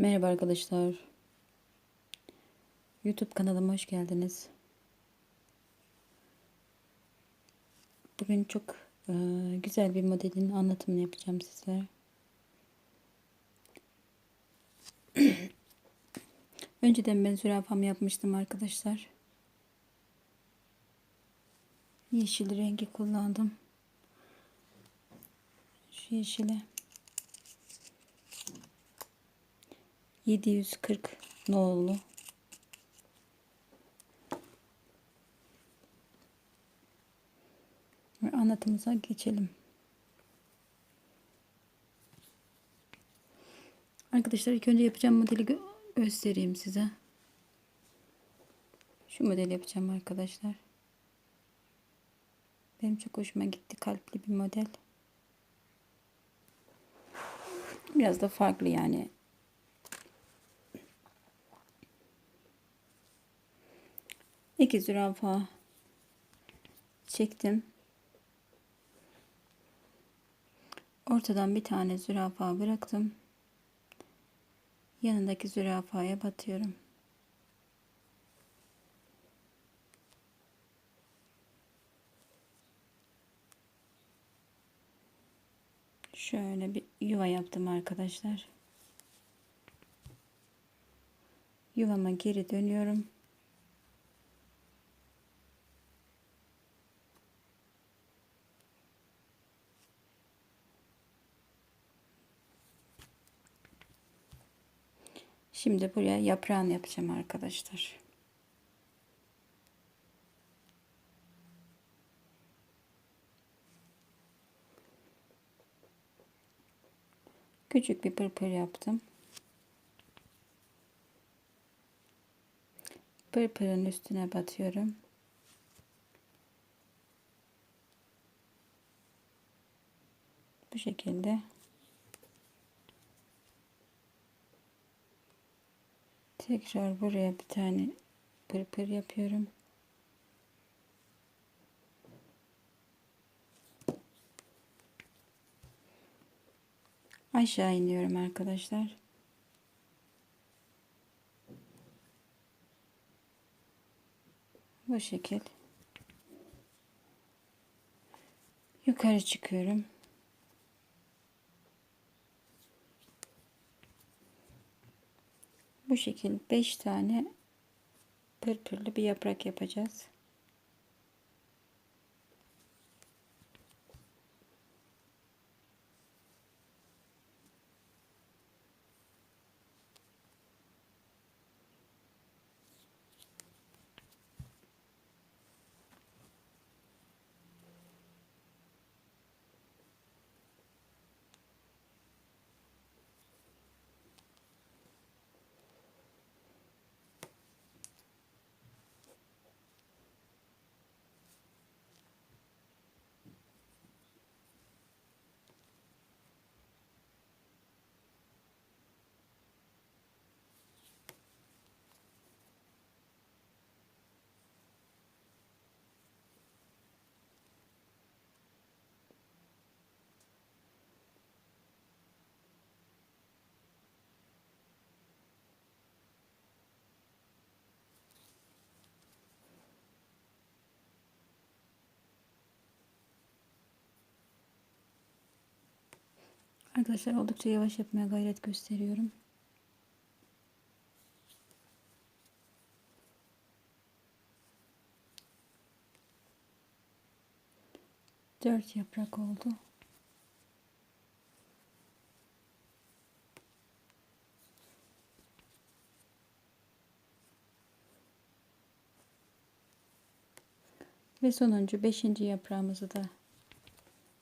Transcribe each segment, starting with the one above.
Merhaba arkadaşlar. YouTube kanalıma hoş geldiniz. Bugün çok e, güzel bir modelin anlatımını yapacağım sizlere. Önceden ben zürafamı yapmıştım arkadaşlar. Yeşil rengi kullandım. Şu yeşile. 740 nolu. Ve anlatımıza geçelim. Arkadaşlar ilk önce yapacağım modeli gö göstereyim size. Şu modeli yapacağım arkadaşlar. Benim çok hoşuma gitti. Kalpli bir model. Biraz da farklı yani. İki zürafa çektim. Ortadan bir tane zürafa bıraktım. Yanındaki zürafaya batıyorum. Şöyle bir yuva yaptım arkadaşlar. Yuvama geri dönüyorum. Şimdi buraya yaprağını yapacağım arkadaşlar. Küçük bir pırpır yaptım. Pırpırın üstüne batıyorum. Bu şekilde Tekrar buraya bir tane pırpır yapıyorum. Aşağı iniyorum arkadaşlar. Bu şekil. Yukarı çıkıyorum. Bu şekilde 5 tane pırpırlı bir yaprak yapacağız. Arkadaşlar oldukça yavaş yapmaya gayret gösteriyorum. Dört yaprak oldu. Ve sonuncu beşinci yaprağımızı da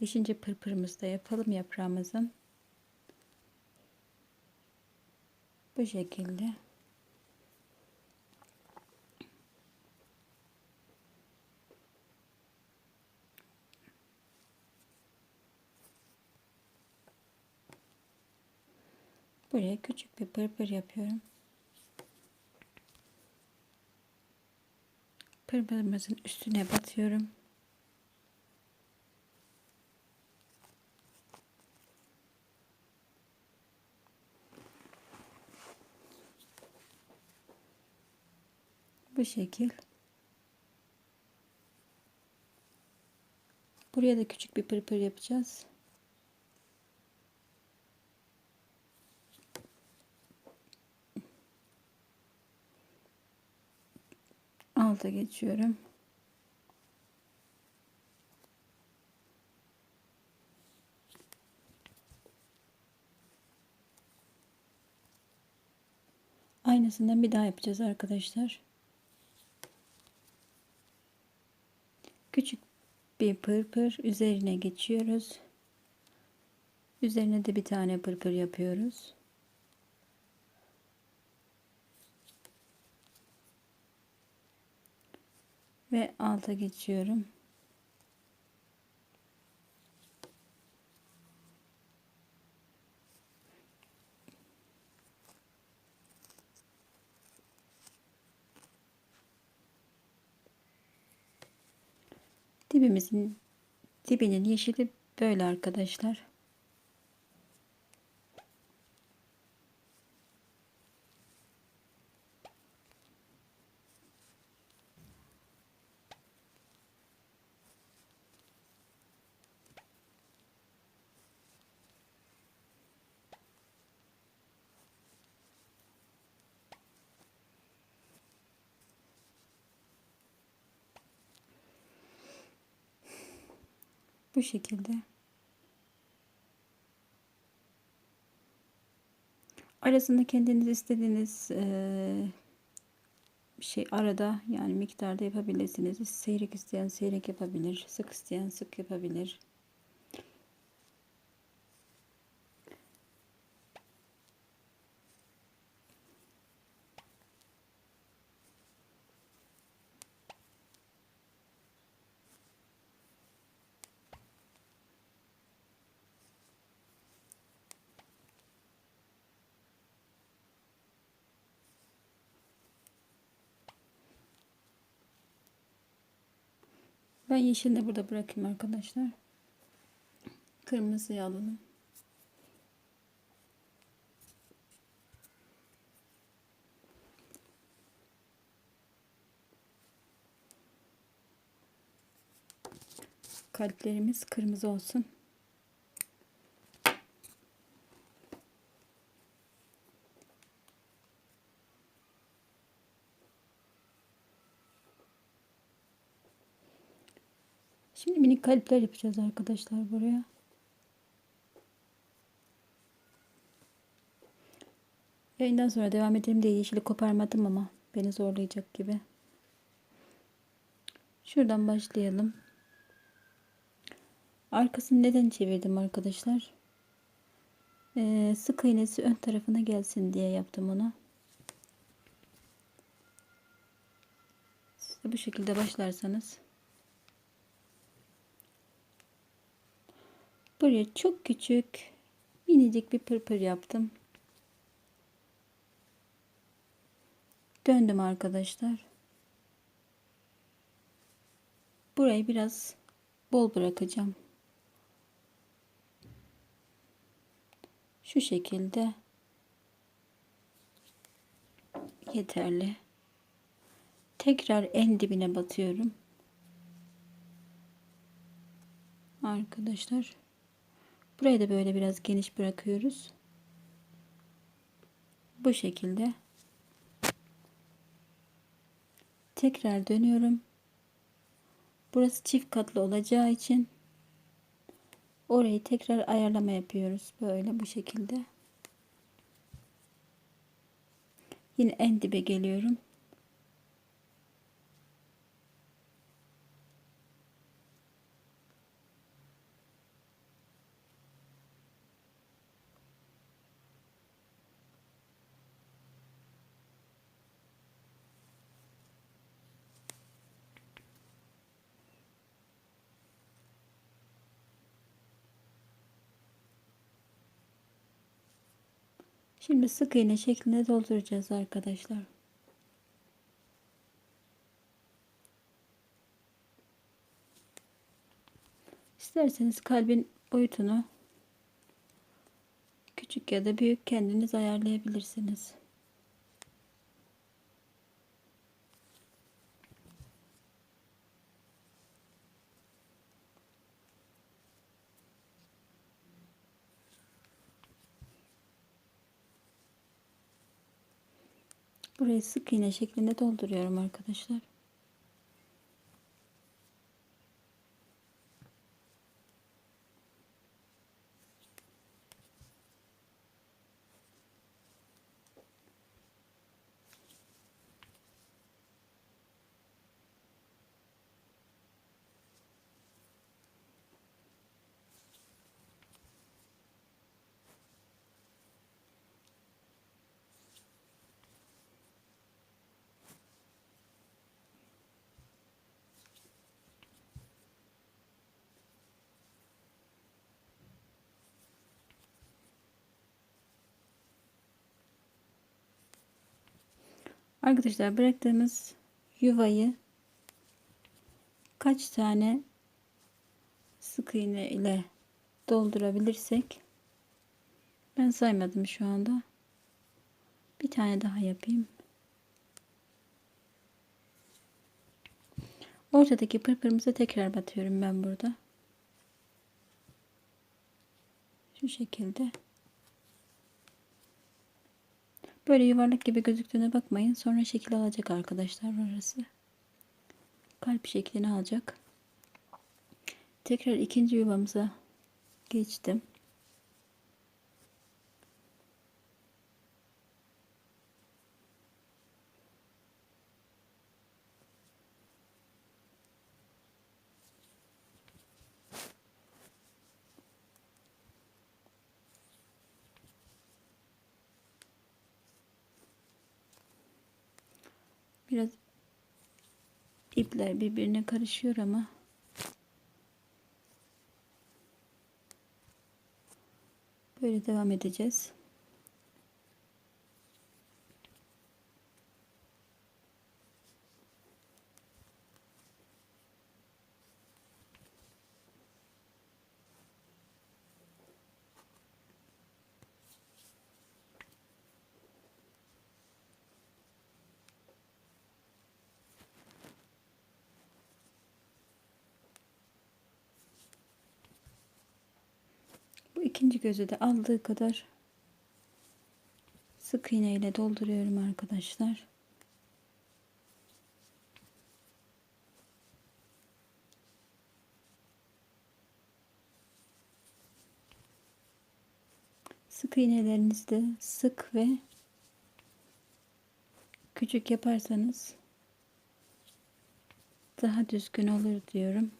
beşinci pırpırımızı da yapalım yaprağımızın. Bu şekilde. Buraya küçük bir pırpır yapıyorum. Pırpırımızın üstüne batıyorum. Bu şekil. Buraya da küçük bir pırpır yapacağız. Alta geçiyorum. Aynısından bir daha yapacağız arkadaşlar. Küçük bir pırpır üzerine geçiyoruz. Üzerine de bir tane pırpır yapıyoruz. Ve alta geçiyorum. Dibimizin dibinin yeşili böyle arkadaşlar. Bu şekilde. Arasında kendiniz istediğiniz bir şey arada yani miktarda yapabilirsiniz. Seyrek isteyen seyrek yapabilir. Sık isteyen sık yapabilir. Ben yeşilini de burada bırakayım arkadaşlar. Kırmızıyı alalım. Kalplerimiz kırmızı olsun. Şimdi minik kalpler yapacağız arkadaşlar buraya. Yayından sonra devam edelim diye yeşili koparmadım ama beni zorlayacak gibi. Şuradan başlayalım. Arkasını neden çevirdim arkadaşlar? Ee, sık iğnesi ön tarafına gelsin diye yaptım onu. Siz de bu şekilde başlarsanız Buraya çok küçük minicik bir pırpır yaptım. Döndüm arkadaşlar. Burayı biraz bol bırakacağım. Şu şekilde yeterli. Tekrar en dibine batıyorum. Arkadaşlar Burayı da böyle biraz geniş bırakıyoruz. Bu şekilde. Tekrar dönüyorum. Burası çift katlı olacağı için orayı tekrar ayarlama yapıyoruz. Böyle bu şekilde. Yine en dibe geliyorum. Şimdi sık iğne şeklinde dolduracağız arkadaşlar. İsterseniz kalbin boyutunu küçük ya da büyük kendiniz ayarlayabilirsiniz. Burayı sık iğne şeklinde dolduruyorum arkadaşlar. Arkadaşlar bıraktığımız yuvayı kaç tane sık iğne ile doldurabilirsek ben saymadım şu anda. Bir tane daha yapayım. Ortadaki pırpırımıza tekrar batıyorum ben burada. Şu şekilde. Böyle yuvarlak gibi gözüktüğüne bakmayın. Sonra şekil alacak arkadaşlar orası. Kalp şeklini alacak. Tekrar ikinci yuvamıza geçtim. Biraz ipler birbirine karışıyor ama böyle devam edeceğiz. Bu ikinci gözü de aldığı kadar sık iğne ile dolduruyorum arkadaşlar. Sık iğnelerinizi sık ve küçük yaparsanız daha düzgün olur diyorum.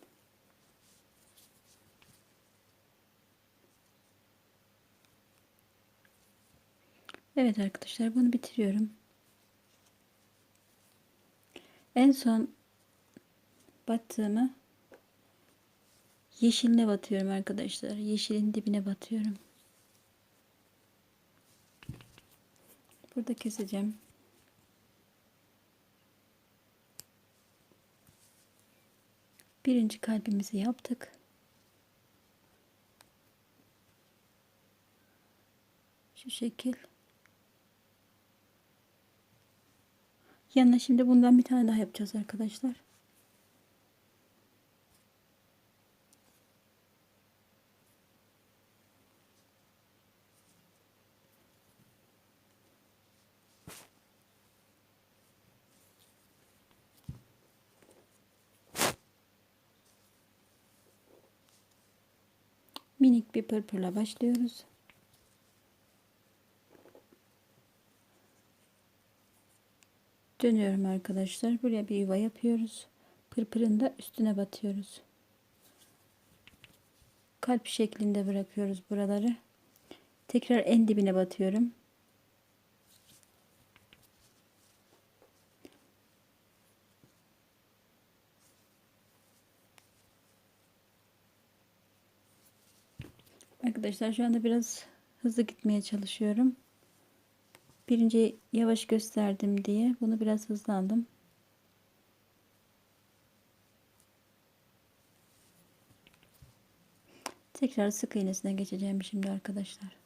Evet arkadaşlar bunu bitiriyorum. En son battığımı yeşiline batıyorum arkadaşlar. Yeşilin dibine batıyorum. Burada keseceğim. Birinci kalbimizi yaptık. Şu şekil. Yanına şimdi bundan bir tane daha yapacağız arkadaşlar. Minik bir pırpırla başlıyoruz. Dönüyorum arkadaşlar. Buraya bir yuva yapıyoruz. Pırpırın da üstüne batıyoruz. Kalp şeklinde bırakıyoruz buraları. Tekrar en dibine batıyorum. Arkadaşlar şu anda biraz hızlı gitmeye çalışıyorum. Birinci yavaş gösterdim diye bunu biraz hızlandım. Tekrar sık iğnesine geçeceğim şimdi arkadaşlar.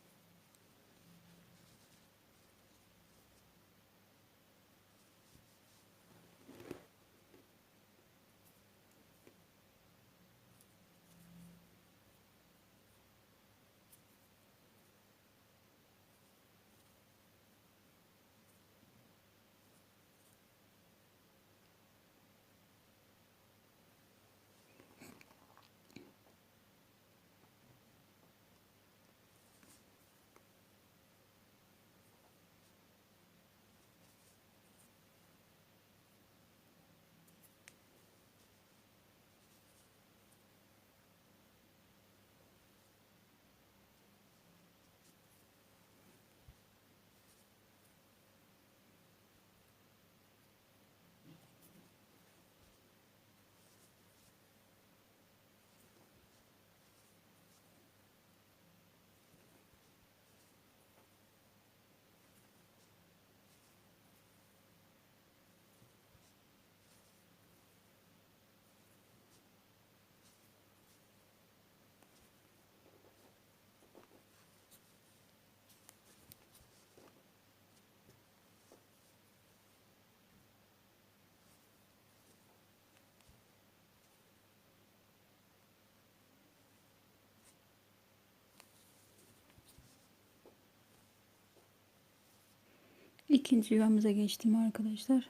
İkinci yuvamıza geçtim arkadaşlar.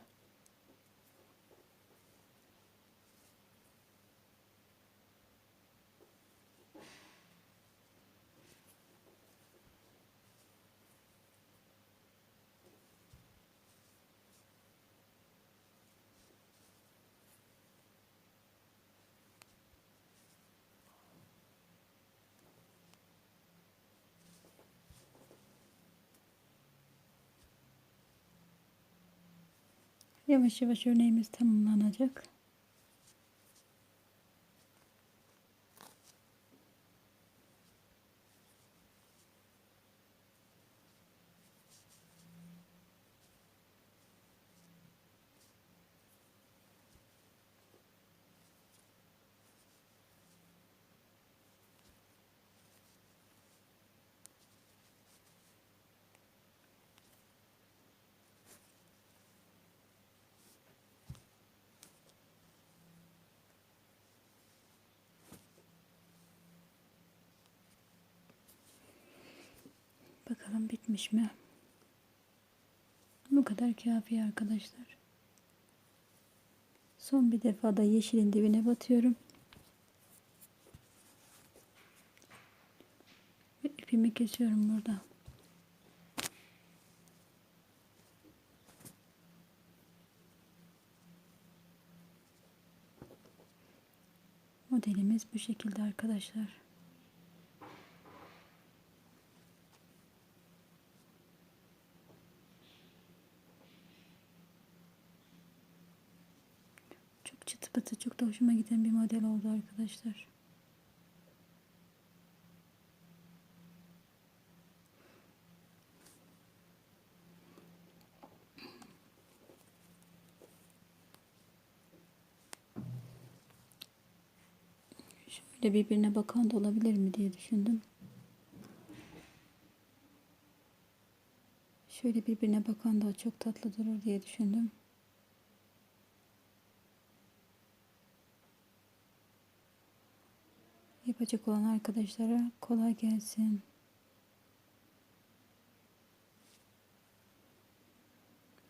Yavaş yavaş örneğimiz tamamlanacak. Bakalım bitmiş mi? Bu kadar kafi arkadaşlar. Son bir defa da yeşilin dibine batıyorum. Ve ipimi kesiyorum burada. Modelimiz bu şekilde arkadaşlar. Çok çıtı pıtı çok da hoşuma giden bir model oldu arkadaşlar. Şöyle birbirine bakan da olabilir mi diye düşündüm. Şöyle birbirine bakan da çok tatlı durur diye düşündüm. Yapacak olan arkadaşlara kolay gelsin.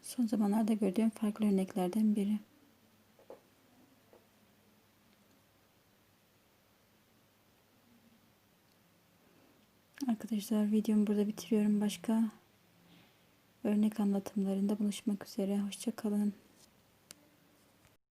Son zamanlarda gördüğüm farklı örneklerden biri. Arkadaşlar videomu burada bitiriyorum. Başka örnek anlatımlarında buluşmak üzere. Hoşçakalın.